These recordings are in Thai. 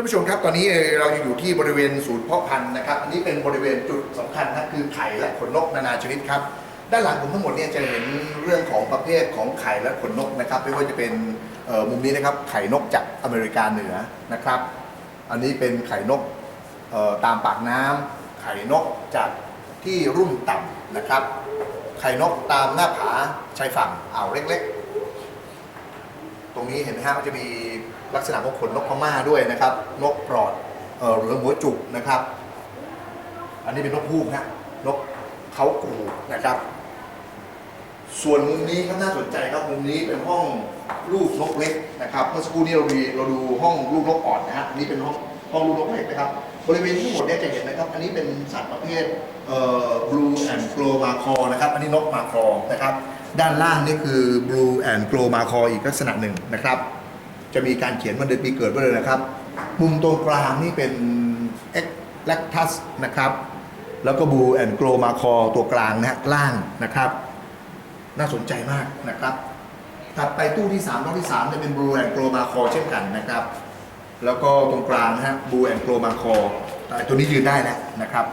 ท่านผู้ชมครับตอนนี้เรายังอยู่ที่บริเวณศูนย์เพาะพันธุ์นะครับอันนี้เป็นบริเวณจุดสำคัญนะคือไข่และขนนกนานาชนิดครับ ด้านหลังผมทั้งหมดเนี่ยจะเห็นเรื่องของประเภทของไข่และขนนกนะครับไม่ว่าจะเป็นเอ่อมุมนี้นะครับไข่นกจากอเมริกาเหนือนะครับ อันนี้เป็นไข่นกเอ่อตามปากน้ำไข่นกจากที่รุ่มต่ำนะครับ ไข่นกตามหน้าผาชายฝั่งอ่าวเล็กๆ รงนี้เห็นไหมฮะมันจะมีลักษณะของขนนกพม่าด้วยนะครับ นกปลอดเอ่อหรือหัวจุกนะครับ อันนี้เป็นนกฮูกฮะนกเขากูนะครับ ส่วนมุมนี้ครับน่าสนใจครับมุมนี้เป็นห้องลูกนกเล็กนะครับเมื่อสักครู่นี้เราดูเราดูห้องลูกนกอ่อนนะฮะนี่เป็นห้องห้องลูกนกเล็กนะครับ บริเวณทั้งหมดเนี่ยจะเห็นนะครับ อันนี้เป็นสัตว์ประเภทเอ่อ blue and glow macaw นะครับ อันนี้นกมาคอนะครับ ด้านล่างนี่คือ blue and glow macaw อีกลักษณะหนึ่งนะครับ จะมีการเขียนวันเดือนปีเกิดไว้เลยนะครับ มุมตรงกลางนี่เป็น X lactus นะครับ แล้วก็ blue and glow macaw ตัวกลางนะฮะล่างนะครับ น่าสนใจมากนะครับ ถัดไปตู้ที่3ตู้ที่3จะเป็น Blue and Glow Macro เช่นกันนะครับ แล้วก็ตรงกลางนะฮะ Blue and Glow Macro แต่ตัวนี้ยืนได้แล้วนะครับ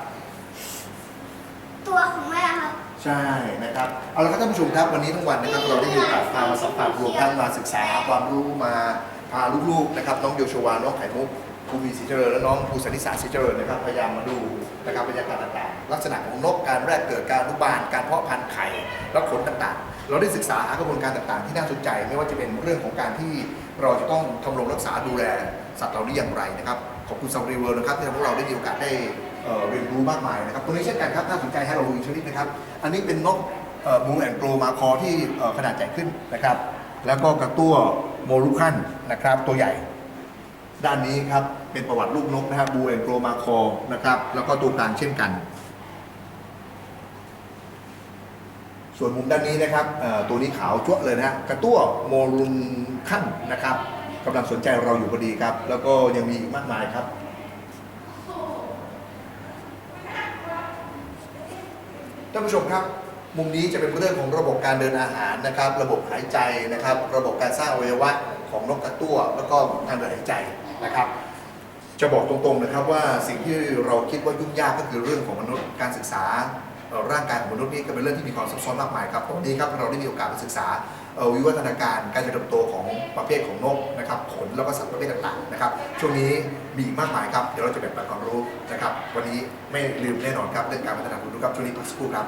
ตัวของแม่ครับ ใช่นะครับเอาละครับท่านผู้ชมครับวันนี้ทั้งวันนะครับ เราได้มีโอกาสพามาสัมผัสรวมทั้งมาศึกษาความรู้มาพาลูกๆนะครับน้องโยชวาน้องไข่มุกภูมิศรีเจริญและน้องภูสันนิสาศรีเจริญนะครับพยายามมาดูนะครับบรรยากาศต่างๆ ลักษณะของนกการแรกเกิดการอนุบาลการเพาะพันธุ์ไข่และขนต่างๆ เราได้ศึกษากระบวนการต่างๆ ที่น่าสนใจ ไม่ว่าจะเป็นเรื่องของการที่ เราจะต้องทำรงรักษาดูแลสัตว์เหล่านี้อย่างไรนะครับขอบคุณซารีเวิร์นะครับที่ทำให้เราได้มีโอกาสได้เรียนรู้มากมายนะครับตรงนี้เช่นกันครับน่าสนใจให้เราดูอีกชนิดนะครับ อันนี้เป็นนกมูแอนโกลมาคอที่ขนาดใหญ่ขึ้นนะครับ แล้วก็กระตั้วโมรุคันนะครับ ตัวใหญ่ ด้านนี้ครับเป็นประวัติลูกนกนะครับบูแอนโกลมาคอนะครับ แล้วก็ตัวกลางเช่นกัน ส่วนมุมด้านนี้นะครับตัวนี้ขาวจั่วเลยนะฮะกระตั้วโมรุนคันนะครับกำลังสนใจเราอยู่พอดีครับ แล้วก็ยังมีอีกมากมายครับท่านผู้ชมครับ มุมนี้จะเป็นเรื่องของระบบการเดินอาหารนะครับ ระบบหายใจนะครับ ระบบการสร้างอวัยวะของนกกระตั้ว แล้วก็ทางเดินหายใจนะครับจะบอกตรงๆนะครับว่าสิ่งที่เราคิดว่ายุ่งยากก็คือเรื่องของมนุษย์การศึกษา ร่างกายของมนุษย์นี่ก็เป็นเรื่องที่มีความซับซ้อนมากมายครับวันนี้ครับเราได้มีโอกาสไปศึกษาวิวัฒนาการการเจริญเติบโตของประเภทของนกนะครับขนแล้วก็สัตว์ประเภทต่างๆนะครับช่วงนี้มีอีกมากมายครับเดี๋ยวเราจะแบ่งปันความรู้นะครับวันนี้ไม่ลืมแน่นอนครับเรื่องการพัฒนาคุณดูครับช่วงนี้พักสักครู่ครับ